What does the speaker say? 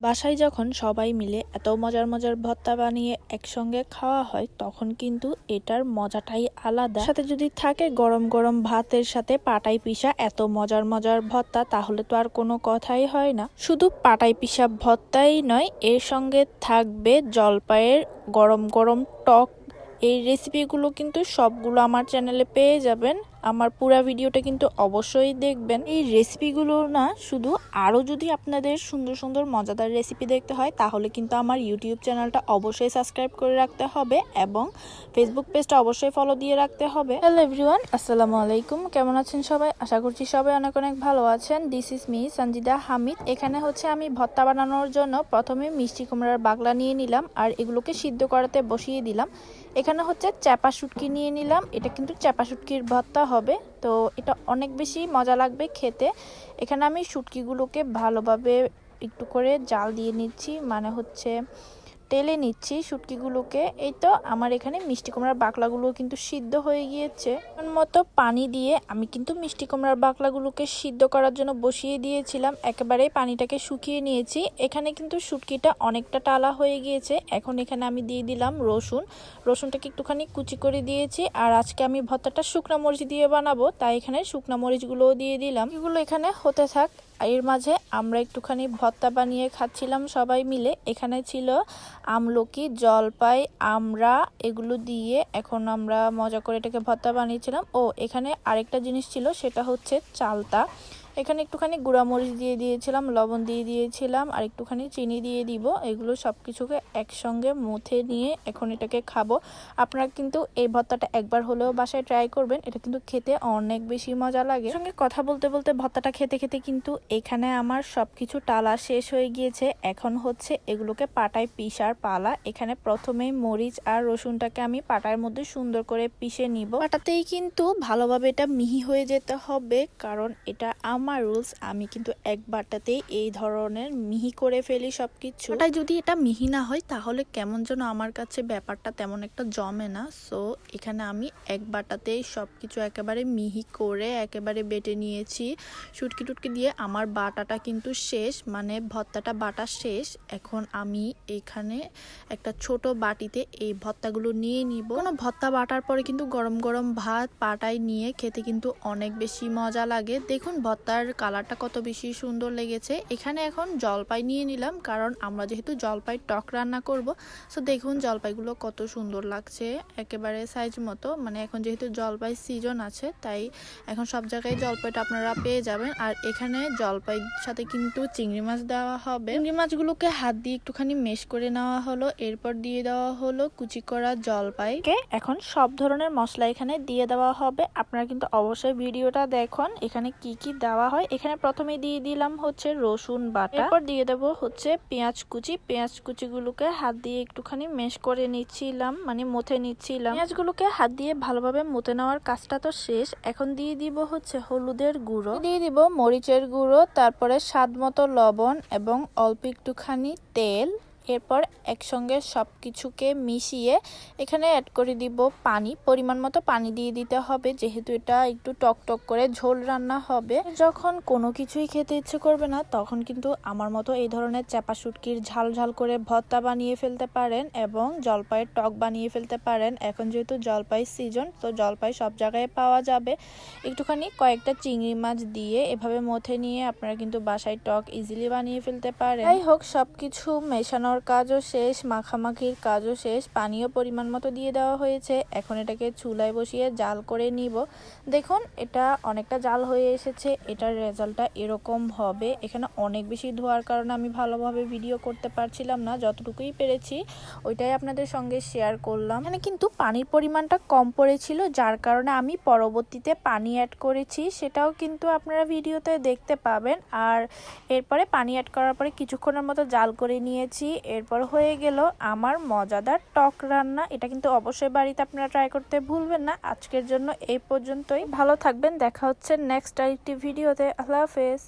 বাসায় যখন সবাই মিলে এত মজার মজার ভর্তা বানিয়ে একসঙ্গে খাওয়া হয়, তখন কিন্তু এটার মজাটাই আলাদা। সাথে যদি থাকে গরম গরম ভাতের সাথে পাটাই পিসা এত মজার মজার ভর্তা, তাহলে তো আর কোনো কথাই হয় না। শুধু পাটাই পিসা ভর্তাই নয়, এর সঙ্গে থাকবে জলপাইয়ের গরম গরম টক। এই রেসিপিগুলো কিন্তু সবগুলো আমার চ্যানেলে পেয়ে যাবেন। আমার পুরা ভিডিওটা কিন্তু অবশ্যই দেখবেন। এই রেসিপিগুলো না শুধু আরও যদি আপনাদের সুন্দর সুন্দর মজাদার রেসিপি দেখতে হয়, তাহলে কিন্তু আমার ইউটিউব চ্যানেলটা অবশ্যই সাবস্ক্রাইব করে রাখতে হবে এবং ফেসবুক পেজটা অবশ্যই ফলো দিয়ে রাখতে হবে। হ্যালো এভরিওয়ান আসসালামু আলাইকুম। কেমন আছেন সবাই? আশা করছি সবাই অনেক অনেক ভালো আছেন। This is me Sanjida Hamid এখানে হচ্ছে আমি ভত্তা বানানোর জন্য প্রথমে মিষ্টি কুমড়ার বাগলা নিয়ে নিলাম আর এগুলোকে সিদ্ধ করাতে বসিয়ে দিলাম। এখানে হচ্ছে চ্যাপা শুটকি নিয়ে নিলাম। এটা কিন্তু চ্যাপা শুটকির ভর্তা হবে। তো এটা অনেক বেশি মজা লাগবে খেতে। এখানে আমি শুটকিগুলোকে ভালোভাবে একটু করে জাল দিয়ে নিচ্ছি। মানে হচ্ছে টেলে নিচ্ছি শুটকিগুলোকে। এই তো আমার এখানে মিষ্টি কুমড়ার বাকলাগুলো কিন্তু সিদ্ধ হয়ে গিয়েছে। মতো পানি দিয়ে আমি কিন্তু মিষ্টি কুমড়ার বাকলাগুলোকে সিদ্ধ করার জন্য বসিয়ে দিয়েছিলাম। একেবারে পানিটাকে শুকিয়ে নিয়েছি। এখানে কিন্তু শুটকিটা অনেকটা টালা হয়ে গিয়েছে। এখন এখানে আমি দিয়ে দিলাম রসুন। রসুনটাকে একটুখানি কুচি করে দিয়েছি। আর আজকে আমি ভর্তাটা শুকনা মরিচ দিয়ে বানাবো। তাই এখানে শুকনা মরিচগুলোও দিয়ে দিলাম। এগুলো এখানে হতে থাক। এর মাঝে আমরা একটুখানি ভত্তা বানিয়ে খাচ্ছিলাম সবাই মিলে। এখানে ছিল আমলকি, জলপাই আমরা এগুলো দিয়ে এখন আমরা মজা করে এটাকে ভত্তা বানিয়েছিলাম। ও, এখানে আরেকটা জিনিস ছিল, সেটা হচ্ছে চালতা। এখানে একটুখানি গুঁড়ামরিচ দিয়ে দিয়েছিলাম, লবণ দিয়ে দিয়েছিলাম, আর একটুখানি চিনি দিয়ে দিব। এগুলো সব কিছুকে একসঙ্গে মুথে নিয়ে এখন এটাকে খাব। আপনারা কিন্তু এই ভর্তাটা একবার হলেও বাসায় ট্রাই করবেন, এটা কিন্তু খেতে অনেক বেশি মজা লাগে। সঙ্গে কথা বলতে বলতে ভর্তাটা খেতে খেতে কিন্তু এখানে আমার সব কিছু টালা শেষ হয়ে গিয়েছে। এখন হচ্ছে এগুলোকে পাটায় পিসার পালা। এখানে প্রথমেই মরিচ আর রসুনটাকে আমি পাটার মধ্যে সুন্দর করে পিষে নিব। পাটাতেই কিন্তু ভালোভাবে এটা মিহি হয়ে যেতে হবে, কারণ এটা আমার আমার রুলস আমি কিন্তু একবারটাতেই এই ধরনের মিহি করে ফেলি সব কিছু তাই যদি এটা মিহি না হয় তাহলে কেমন যেন আমার কাছে ব্যাপারটা তেমন একটা জমে না। সো এখানে আমি একবারটাতেই সব কিছু একেবারে মিহি করে একেবারে বেটে নিয়েছি। সুটকি টুটকি দিয়ে আমার বাটাটা কিন্তু শেষ মানে ভত্তাটা বাটা শেষ। এখন আমি এখানে একটা ছোট বাটিতে এই ভত্তাগুলো নিয়ে নিব। কোনো ভত্তা বাটার পরে কিন্তু গরম গরম ভাত পাটায় নিয়ে খেতে কিন্তু অনেক বেশি মজা লাগে। দেখুন ভর্তা ভর্তার কালারটা কত বেশি সুন্দর লেগেছে। এখানে এখন জলপাই নিয়ে নিলাম, কারণ আমরা যেহেতু জলপাই টক রান্না করব সো দেখুন জলপাইগুলো কত সুন্দর লাগছে একেবারে সাইজ মতো। মানে এখন যেহেতু জলপাই সিজন আছে, তাই এখন সব জায়গায় জলপাইটা আপনারা পেয়ে যাবেন। আর এখানে জলপাই সাথে কিন্তু চিংড়ি মাছ দেওয়া হবে। চিংড়ি মাছগুলোকে হাত দিয়ে একটুখানি মেশ করে নেওয়া হলো, এরপর দিয়ে দেওয়া হলো কুচি করা জলপাইকে এখন সব ধরনের মশলা এখানে দিয়ে দেওয়া হবে। আপনারা কিন্তু অবশ্যই ভিডিওটা দেখুন, এখানে কি কি দেওয়া হয়। এখানে প্রথমে দিয়ে দিলাম হচ্ছে রসুন বাটা। এরপর দিয়ে দেব হচ্ছে পেঁয়াজ কুচি। পেঁয়াজ কুচিগুলোকে হাত দিয়ে একটুখানি মেশ করে নিচ্ছিলাম মানে মুথে নিচ্ছিলাম। পেঁয়াজগুলোকে হাত দিয়ে ভালোভাবে মুথে নেওয়ার কাজটা তো শেষ। এখন দিয়ে দিব হচ্ছে হলুদের গুঁড়ো। দিয়ে দিব মরিচের গুঁড়ো, তারপরে স্বাদ মতো লবণ এবং অল্প একটুখানি তেল। এরপর একসঙ্গে সব কিছুকে মিশিয়ে এখানে অ্যাড করে দিব পানি। পরিমাণ মতো পানি দিয়ে দিতে হবে, যেহেতু এটা একটু টক টক করে ঝোল রান্না হবে। যখন কোনো কিছুই খেতে ইচ্ছে করবে না, তখন কিন্তু আমার মতো এই ধরনের চাপা শুটকির ঝাল ঝাল করে ভর্তা বানিয়ে ফেলতে পারেন এবং জলপাইয়ের টক বানিয়ে ফেলতে পারেন। এখন যেহেতু জলপাই সিজন তো জলপাই সব জায়গায় পাওয়া যাবে। একটুখানি কয়েকটা চিংড়ি মাছ দিয়ে এভাবে মথে নিয়ে আপনারা কিন্তু বাসায় টক ইজিলি বানিয়ে ফেলতে পারেন। যাই হোক সব কিছু মেশানোর বানানোর কাজও শেষ, মাখামাখির কাজও শেষ, পানীয় পরিমাণ মতো দিয়ে দেওয়া হয়েছে। এখন এটাকে চুলায় বসিয়ে জাল করে নিব। দেখুন, এটা অনেকটা জাল হয়ে এসেছে। এটার রেজাল্টটা এরকম হবে। এখানে অনেক বেশি ধোয়ার কারণে আমি ভালোভাবে ভিডিও করতে পারছিলাম না, যতটুকুই পেরেছি। ওইটাই আপনাদের সঙ্গে শেয়ার করলাম। এখানে কিন্তু পানির পরিমাণটা কম পড়েছিল, যার কারণে আমি পরবর্তীতে পানি অ্যাড করেছি। সেটাও কিন্তু আপনারা ভিডিওতে দেখতে পাবেন। আর এরপরে পানি অ্যাড করার পরে কিছুক্ষণের মতো জাল করে নিয়েছি। এরপর হয়ে গেল আমার মজাদার টক রান্না। এটা কিন্তু অবশ্যই বাড়িতে আপনারা ট্রাই করতে ভুলবেন না। আজকের জন্য এই পর্যন্তই। ভালো থাকবেন। দেখা হচ্ছে নেক্সট আরেকটি ভিডিওতে আল্লাহ হাফেজ।